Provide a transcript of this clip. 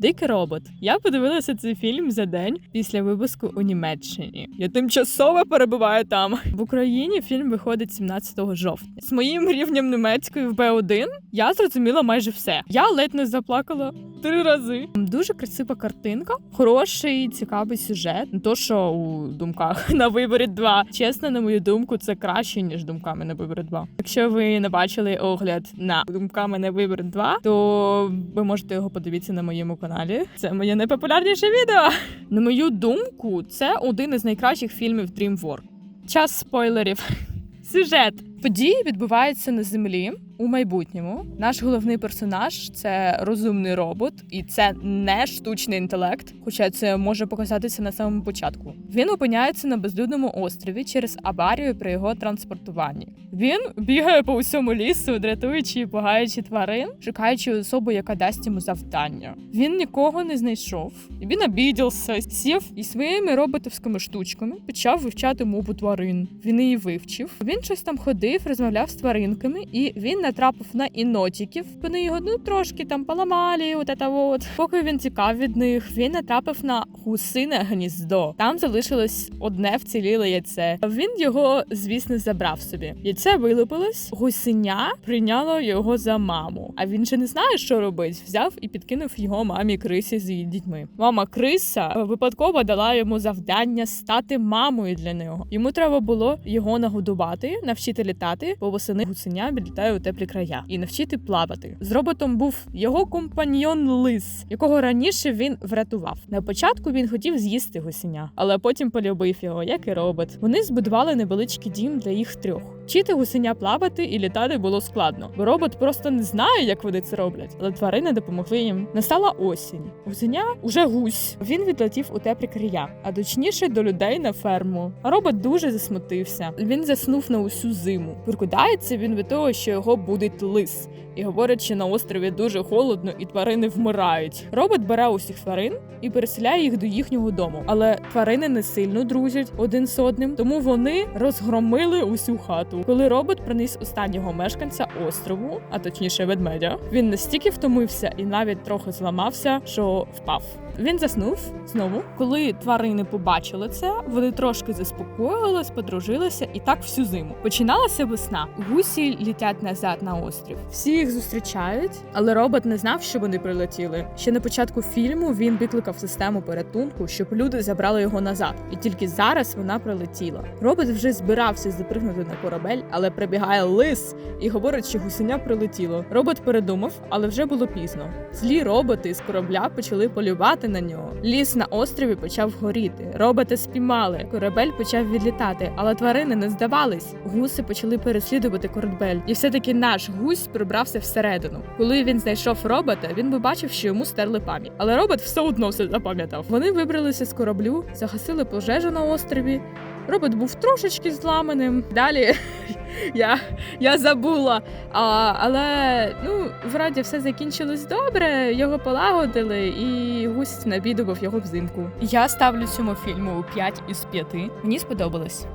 Дикий робот. Я подивилася цей фільм за день після випуску у Німеччині. Я тимчасово перебуваю там. В Україні фільм виходить 17 жовтня. З моїм рівнем німецької в Б1 я зрозуміла майже все. Я ледь не заплакала три рази. Дуже красива картинка, хороший, цікавий сюжет. Не то, що у думках на виборі 2. Чесно, на мою думку, це краще ніж думками на виборі 2. Якщо ви не бачили огляд на думками на виборі 2, то ви можете його подивитися на моєму каналі. Це моє найпопулярніше відео. На мою думку, це один із найкращих фільмів DreamWorks. Час спойлерів. Сюжет події відбуваються на землі у майбутньому. Наш головний персонаж це розумний робот, і це не штучний інтелект, хоча це може показатися на самому початку. Він опиняється на безлюдному острові через аварію при його транспортуванні. Він бігає по усьому лісу, дратуючи і погаючи тварин, шукаючи особу, яка дасть йому завдання. Він нікого не знайшов. Він обідівся, сів і своїми роботовськими штучками почав вивчати мову тварин. Він її вивчив. Він щось там ходив, розмовляв з тваринками, і він натрапив на інотіків. Вони його ну трошки там поламали. От це от. Поки він тікав від них, він натрапив на гусине гніздо. Там залишилось одне вціліле яйце. Він його, звісно, забрав собі. Яйце вилупилось, гусеня прийняло його за маму. А він же не знає, що робить. Взяв і підкинув його мамі крисі з її дітьми. Мама криса випадково дала йому завдання стати мамою для нього. Йому треба було його нагодувати, навчити літати, бо восени гусеня відлітає у теплі края і навчити плавати. З роботом був його компаньйон лис, якого раніше він врятував. На початку він хотів з'їсти гусеня, але потім полюбив його, як і робот. Вони збудували невеличкий дім для їх трьох. Вчити гусеня плавати і літати було складно, бо робот просто не знає, як вони це роблять, але тварини допомогли їм. Настала осінь. Гусеня уже гусь. Він відлетів у теплі края, а точніше до людей на ферму. А робот дуже засмутився. Він заснув на усю зиму. Прокидається він від того, що його будить лис. І говорять, що на острові дуже холодно і тварини вмирають. Робот бере усіх тварин і переселяє їх до їхнього дому. Але тварини не сильно дружать один з одним, тому вони розгромили усю хату. Коли робот приніс останнього мешканця острову, а точніше ведмедя, він настільки втомився і навіть трохи зламався, що впав. Він заснув знову. Коли тварини побачили це, вони трошки заспокоїлись, подружилися і так всю зиму. Починалася весна. Гусі літять назад на острів. Всі їх зустрічають, але робот не знав, що вони прилетіли. Ще на початку фільму він викликав систему порятунку, щоб люди забрали його назад. І тільки зараз вона прилетіла. Робот вже збирався запригнути на корабель, але прибігає лис і говорить, що гусеня прилетіло. Робот передумав, але вже було пізно. Злі роботи з корабля почали полювати на нього. Ліс на острові почав горіти. Роботи спіймали. Корабель почав відлітати, але тварини не здавались. Гуси почали переслідувати корабель, і все-таки наш гусь прибрався всередину. Коли він знайшов робота, він побачив, що йому стерли пам'ять. Але робот все одно все запам'ятав. Вони вибралися з кораблю, загасили пожежу на острові. Робот був трошечки зламаним. Далі я, я забула. А, але ну, вроді все закінчилось добре. Його полагодили, і гусь набідував його взимку. Я ставлю цьому фільму 5 із 5. Мені сподобалось.